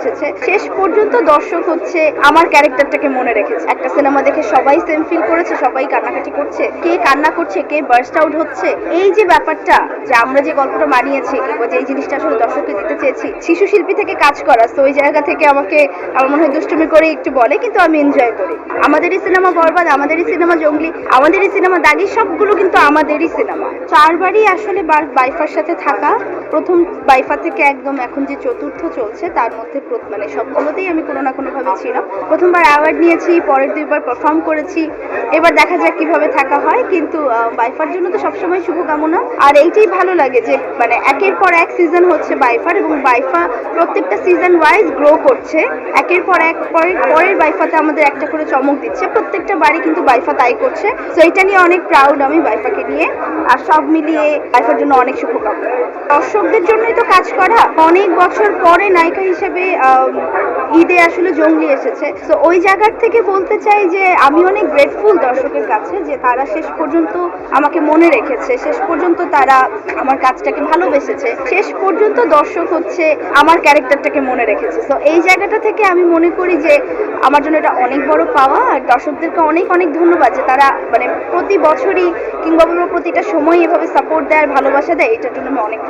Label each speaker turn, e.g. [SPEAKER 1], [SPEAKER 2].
[SPEAKER 1] এসেছে শেষ পর্যন্ত দর্শক হচ্ছে আমার ক্যারেক্টারটাকে মনে রেখেছে। একটা সিনেমা দেখে সবাই সেম ফিল করেছে, সবাই কান্নাকাটি করছে। কে কান্না করছে, কে বার্স্ট আউট হচ্ছে। এই যে ব্যাপারটা, যে আমরা যে গল্পটা বানিয়েছি কিংবা যে এই জিনিসটা আসলে দর্শককে দিতে চেয়েছি, শিশু শিল্পী থেকে কাজ করা, তো ওই জায়গা থেকে আমাকে, আমার মনে হয় দুষ্টুমি করে একটু বলে, কিন্তু আমি এনজয় করি। আমাদেরই সিনেমা বরবাদ, আমাদেরই সিনেমা জঙ্গলি, আমাদেরই সিনেমা দাগি, সবগুলো কিন্তু আমাদেরই সিনেমা। চারবারই আসলে বাইফার সাথে থাকা, প্রথম বাইফা থেকে একদম এখন যে চতুর্থ চলছে, তার মধ্যে মানে সবগুলোতেই আমি কোনো না কোনোভাবে ছিলাম। প্রথমবার অ্যাওয়ার্ড নিয়েছি, পরের দুইবার পারফর্ম করেছি। এবার দেখা যাক কীভাবে থাকা হয়, কিন্তু বাইফার জন্য তো সবসময় শুভকামনা। আর এইটাই ভালো লাগে যে মানে একের পর এক সিজন হচ্ছে বাইফার এবং বাইফা প্রত্যেকটা সিজন ওয়াইজ গ্রো করছে। একের পর এক, পরের পরের বাইফাতে আমাদের একটা করে চমক দিচ্ছে। প্রত্যেকটা বাড়ি কিন্তু বাইফা তাই করছে। তো এটা নিয়ে অনেক প্রাউড আমি বাইফাকে নিয়ে। আর সব মিলিয়ে বাইফার জন্য অনেক শুভকামনা। দর্শকদের জন্যই তো কাজ করা। অনেক বছর পরে নায়িকা হিসেবে ঈদে আসলে জঙ্গলি এসেছে। তো ওই জায়গার থেকে বলতে চাই যে, আমি অনেক গ্রেটফুল দর্শকের কাছে যে তারা শেষ পর্যন্ত আমাকে মনে রেখেছে। শেষ পর্যন্ত তারা আমার কাজটাকে ভালোবেসেছে। শেষ পর্যন্ত দর্শক হচ্ছে আমার ক্যারেক্টারটাকে মনে রেখেছে। তো এই জায়গাটা থেকে আমি মনে করি যে, আমার জন্য এটা অনেক বড় পাওয়া। আর দর্শকদেরকে অনেক অনেক ধন্যবাদ যে তারা মানে প্রতি বছরই কিংবা প্রতিটা সময় এভাবে সাপোর্ট দেয় আর ভালোবাসা দেয়। এটার জন্য আমি অনেক